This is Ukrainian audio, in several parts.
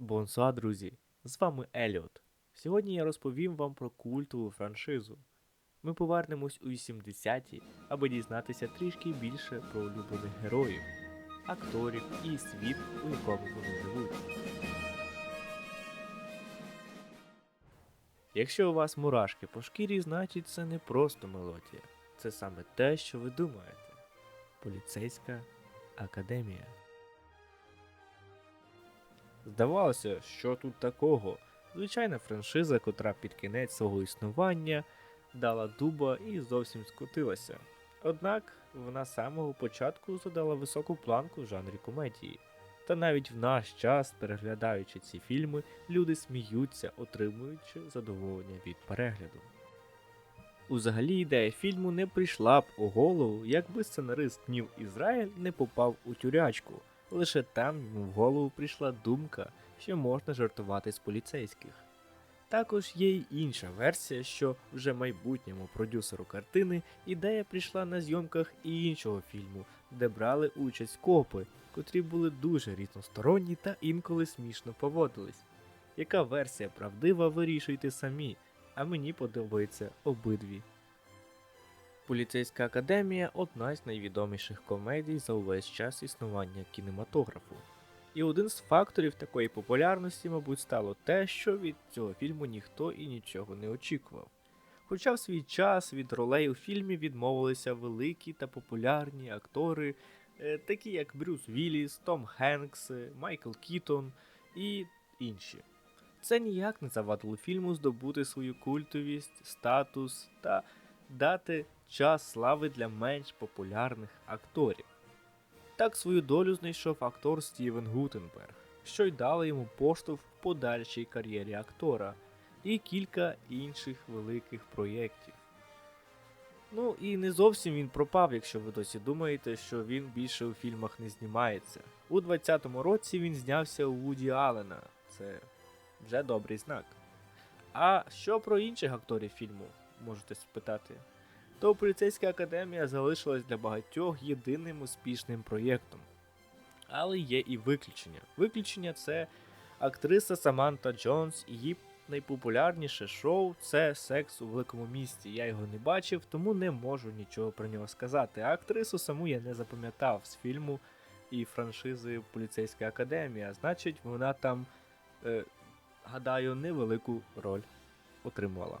Бонсуа, друзі! З вами Еліот. Сьогодні я розповім вам про культову франшизу. Ми повернемось у 80-ті, аби дізнатися трішки більше про улюблених героїв, акторів і світ, у якому вони живуть. Якщо у вас мурашки по шкірі, значить це не просто мелодія. Це саме те, що ви думаєте. Поліцейська академія. Здавалося, що тут такого. Звичайна франшиза, котра під кінець свого існування дала дуба і зовсім скотилася. Однак вона з самого початку задала високу планку в жанрі комедії. Та навіть в наш час, переглядаючи ці фільми, люди сміються, отримуючи задоволення від перегляду. Узагалі ідея фільму не прийшла б у голову, якби сценарист Нів Ізраїль не попав у тюрячку. Лише там йому в голову прийшла думка, що можна жартувати з поліцейських. Також є й інша версія, що вже майбутньому продюсеру картини ідея прийшла на зйомках і іншого фільму, де брали участь копи, котрі були дуже різносторонні та інколи смішно поводились. Яка версія правдива, вирішуйте самі, а мені подобаються обидві. Поліцейська академія одна з найвідоміших комедій за увесь час існування кінематографу. І один з факторів такої популярності, мабуть, стало те, що від цього фільму ніхто і нічого не очікував. Хоча в свій час від ролей у фільмі відмовилися великі та популярні актори, е, такі як Брюс Вілліс, Том Хенкс, Майкл Кітон і інші. Це ніяк не завадило фільму здобути свою культовість, статус та дати час слави для менш популярних акторів. Так свою долю знайшов актор Стівен Гутенберг, що й дало йому поштовх в подальшій кар'єрі актора, і кілька інших великих проєктів. Ну і не зовсім він пропав, якщо ви досі думаєте, що він більше у фільмах не знімається. У 20-му році він знявся у Вуді Аллена. Це вже добрий знак. А що про інших акторів фільму, можете спитати? То поліцейська академія залишилась для багатьох єдиним успішним проєктом. Але є і виключення. Виключення це актриса Саманта Джонс, її найпопулярніше шоу це Секс у великому місті. Я його не бачив, тому не можу нічого про нього сказати. А актрису саму я не запам'ятав з фільму і франшизи Поліцейська академія. Значить, вона там, е, гадаю, невелику роль отримувала.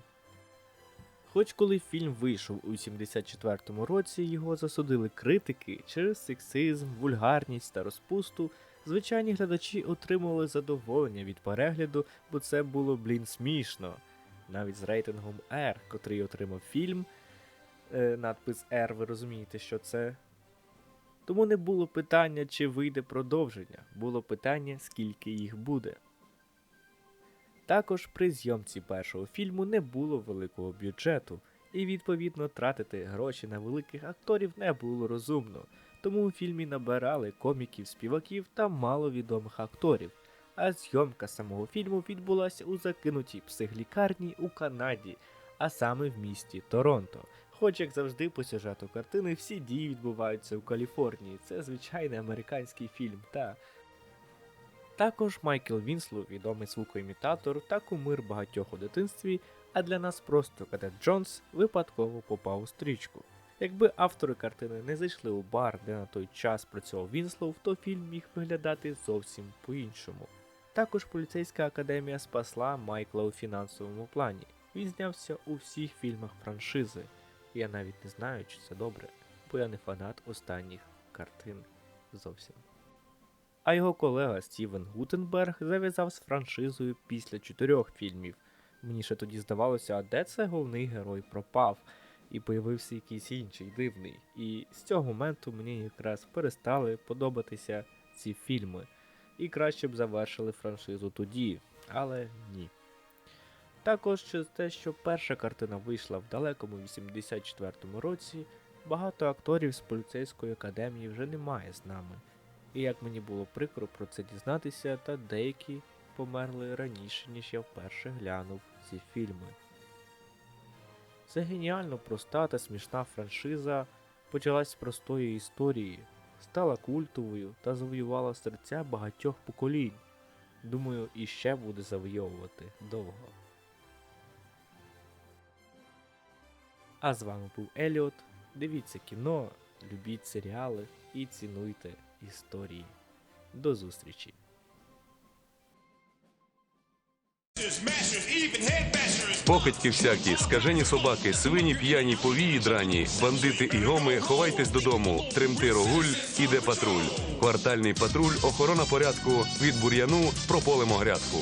Хоч коли фільм вийшов у 74-му році, його засудили критики через сексизм, вульгарність та розпусту, звичайні глядачі отримували задоволення від перегляду, бо це було, блін, смішно. Навіть з рейтингом R, котрий отримав фільм, е, надпис R, ви розумієте, що це. Тому не було питання, чи вийде продовження, було питання, скільки їх буде. Також при зйомці першого фільму не було великого бюджету, і відповідно тратити гроші на великих акторів не було розумно, тому у фільмі набирали коміків, співаків та маловідомих акторів. А зйомка самого фільму відбулася у закинутій психлікарні у Канаді, а саме в місті Торонто. Хоч, як завжди, по сюжету картини всі дії відбуваються у Каліфорнії. Це звичайний американський фільм, та також Майкл Вінслоу, відомий звукоімітатор та кумир багатьох у дитинстві, а для нас просто кадет Джонс випадково попав у стрічку. Якби автори картини не зайшли у бар, де на той час працював Вінслоу, то фільм міг виглядати зовсім по-іншому. Також поліцейська академія спасла Майкла у фінансовому плані. Він знявся у всіх фільмах франшизи. Я навіть не знаю, чи це добре, бо я не фанат останніх картин зовсім а його колега Стівен Гутенберг зав'язав з франшизою після чотирьох фільмів. Мені ще тоді здавалося, а де це головний герой пропав, і появився якийсь інший дивний. І з цього моменту мені якраз перестали подобатися ці фільми. І краще б завершили франшизу тоді, але ні. Також через те, що перша картина вийшла в далекому 84-му році, багато акторів з поліцейської академії вже немає з нами. І як мені було прикро про це дізнатися, та деякі померли раніше, ніж я вперше глянув ці фільми. Це геніально проста та смішна франшиза почалась з простої історії, стала культовою та завоювала серця багатьох поколінь. Думаю, і ще буде завойовувати довго. А з вами був Еліот. Дивіться кіно, любіть серіали і цінуйте історії. До зустрічі! Покидьки всякі, скажені собаки, свині п'яні, повії драні, бандити і гоми, ховайтесь додому, Тримти рогуль, іде патруль. Квартальний патруль, охорона порядку, від бур'яну прополимо грядку.